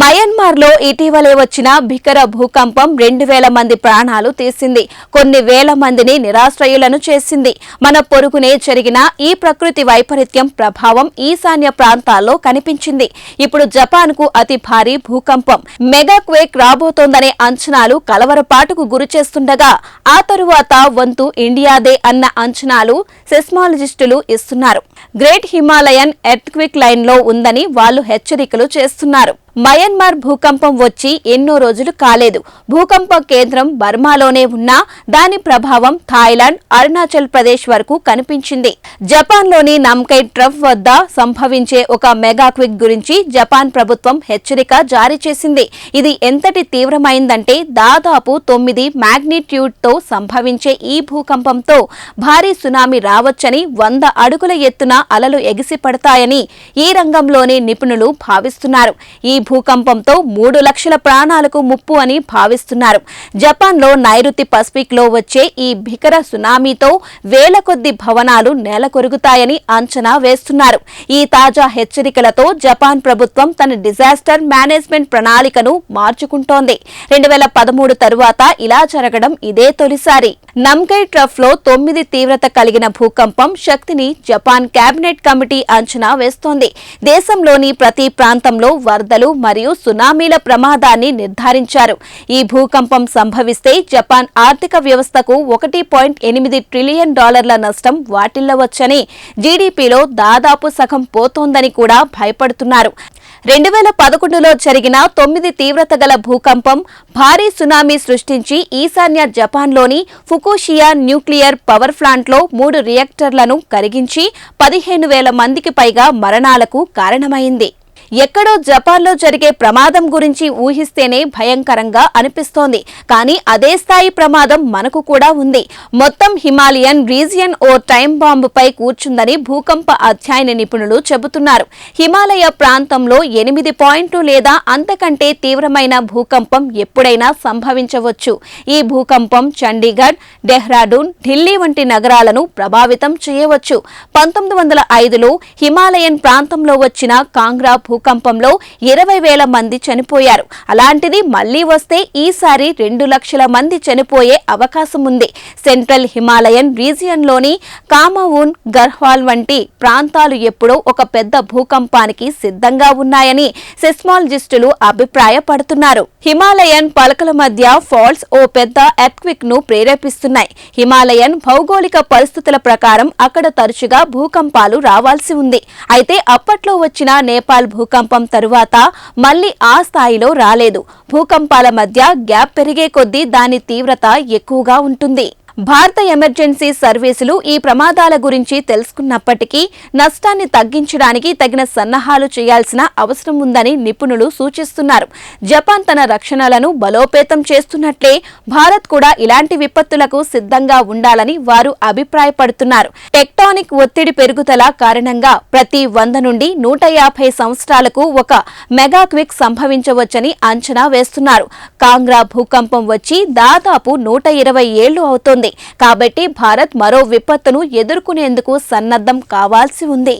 మయన్మార్లో ఇటీవలే వచ్చిన భీకర భూకంపం రెండు వేల మంది ప్రాణాలు తీసింది. కొన్ని వేల మందిని నిరాశ్రయులను చేసింది. మన పొరుగునే జరిగిన ఈ ప్రకృతి వైపరీత్యం ప్రభావం ఈశాన్య ప్రాంతాల్లో కనిపించింది. ఇప్పుడు జపాన్కు అతి భారీ భూకంపం. మెగా క్వేక్ రాబోతోందనే అంచనాలు కలవరపాటుకు గురి చేస్తుండగా ఆ తరువాత వంతు ఇండియాదే అన్న అంచనాలు సెస్మాలజిస్టులు ఇస్తున్నారు. గ్రేట్ హిమాలయన్ ఎర్త్క్విక్ క్విక్ లైన్లో ఉందని వాళ్ళు హెచ్చరికలు చేస్తున్నారు. మయన్మార్ భూకంపం వచ్చి ఎన్నో రోజులు కాలేదు. భూకంప కేంద్రం బర్మాలోనే ఉన్నా దాని ప్రభావం థాయిలాండ్ అరుణాచల్ ప్రదేశ్ వరకు కనిపించింది. జపాన్లోని నమ్కై ట్రఫ్ వద్ద సంభవించే ఒక మెగాక్విక్ గురించి జపాన్ ప్రభుత్వం హెచ్చరిక జారీ చేసింది. ఇది ఎంతటి తీవ్రమైందంటే దాదాపు తొమ్మిది మాగ్నిట్యూడ్తో సంభవించే ఈ భూకంపంతో భారీ సునామీ రావచ్చని వంద అడుగుల ఎత్తున అలలు ఎగిసి పడతాయని ఈ రంగంలోని నిపుణులు భావిస్తున్నారు. ఈ భూకంపంతో మూడు లక్షల ప్రాణాలకు ముప్పు అని భావిస్తున్నారు. జపాన్లో నైరుతి పసిఫిక్లో వచ్చే ఈ భీకర సునామీతో వేల కొద్ది భవనాలు నేలకొరుగుతాయని అంచనా వేస్తున్నారు. ఈ తాజా హెచ్చరికలతో జపాన్ ప్రభుత్వం తన డిజాస్టర్ మేనేజ్మెంట్ ప్రణాళికను మార్చుకుంటోంది. రెండు వేల పదమూడు తరువాత ఇలా జరగడం ఇదే తొలిసారి. నమ్కై ట్రఫ్లో తొమ్మిది తీవ్రత కలిగిన భూకంపం శక్తిని జపాన్ కేబినెట్ కమిటీ అంచనా వేస్తోంది. దేశంలోని ప్రతి ప్రాంతంలో వరదలు మరియు సునామీల ప్రమాదాన్ని నిర్ధారించారు. ఈ భూకంపం సంభవిస్తే జపాన్ ఆర్థిక వ్యవస్థకు ఒకటి పాయింట్ ఎనిమిది ట్రిలియన్ డాలర్ల నష్టం వాటిల్లవచ్చని జీడీపీలో దాదాపు సగం పోతోందని కూడా భయపడుతున్నారు. రెండు వేల పదకొండులో జరిగిన తొమ్మిది తీవ్రత గల భూకంపం భారీ సునామీ సృష్టించి ఈశాన్య జపాన్లోని ఫుకుషియా న్యూక్లియర్ పవర్ ప్లాంట్లో మూడు రియాక్టర్లను కరిగించి పదిహేను వేల మందికి పైగా మరణాలకు కారణమైంది. ఎక్కడో జపాన్లో జరిగే ప్రమాదం గురించి ఊహిస్తేనే భయంకరంగా అనిపిస్తోంది. కానీ అదే స్థాయి ప్రమాదం మనకు కూడా ఉంది. మొత్తం హిమాలయన్ రీజియన్ ఓ టైం బాంబుపై కూర్చుందని భూకంప అధ్యయన నిపుణులు చెబుతున్నారు. హిమాలయ ప్రాంతంలో ఎనిమిది పాయింట్లు లేదా అంతకంటే తీవ్రమైన భూకంపం ఎప్పుడైనా సంభవించవచ్చు. ఈ భూకంపం చండీగఢ్ డెహ్రాడూన్ ఢిల్లీ వంటి నగరాలను ప్రభావితం చేయవచ్చు. పంతొమ్మిది వందల ఐదులో హిమాలయన్ ప్రాంతంలో వచ్చిన కాంగ్రా భూకంపంలో ఇరవై వేల మంది చనిపోయారు. అలాంటిది మళ్ళీ వస్తే ఈసారి రెండు లక్షల మంది చనిపోయే అవకాశం ఉంది. సెంట్రల్ హిమాలయన్ రీజియన్లోని కామవున్ గర్హ్వాల్ వంటి ప్రాంతాలు ఎప్పుడో ఒక పెద్ద భూకంపానికి సిద్ధంగా ఉన్నాయని సెస్మాలజిస్టులు అభిప్రాయపడుతున్నారు. హిమాలయన్ పలకల మధ్య ఫాల్స్ ఓ పెద్ద ఎర్త్క్విక్ను ప్రేరేపిస్తున్నాయి. హిమాలయన్ భౌగోళిక పరిస్థితుల ప్రకారం అక్కడ తరచుగా భూకంపాలు రావాల్సి ఉంది. అయితే అప్పట్లో వచ్చిన నేపాల్ భూకంపం తరువాత మళ్ళీ ఆ స్థాయిలో రాలేదు. భూకంపాల మధ్య గ్యాప్ పెరిగే కొద్దీ దాని తీవ్రత ఎక్కువగా ఉంటుంది. భారత ఎమర్జెన్సీ సర్వీసులు ఈ ప్రమాదాల గురించి తెలుసుకున్నప్పటికీ నష్టాన్ని తగ్గించడానికి తగిన సన్నాహాలు చేయాల్సిన అవసరం ఉందని నిపుణులు సూచిస్తున్నారు. జపాన్ తన రక్షణలను బలోపేతం చేస్తున్నట్లే భారత్ కూడా ఇలాంటి విపత్తులకు సిద్ధంగా ఉండాలని వారు అభిప్రాయపడుతున్నారు. టెక్టానిక్ ఒత్తిడి పెరుగుదల కారణంగా ప్రతి వంద నుండి నూట యాభై సంవత్సరాలకు ఒక మెగా క్విక్ సంభవించవచ్చని అంచనా వేస్తున్నారు. కాంగ్రా భూకంపం వచ్చి దాదాపు నూట ఇరవై ఏళ్ళు అవుతోంది. కాబట్టి భారత్ మరో విపత్తును ఎదుర్కొనేందుకు సన్నద్ధం కావాల్సి ఉంది.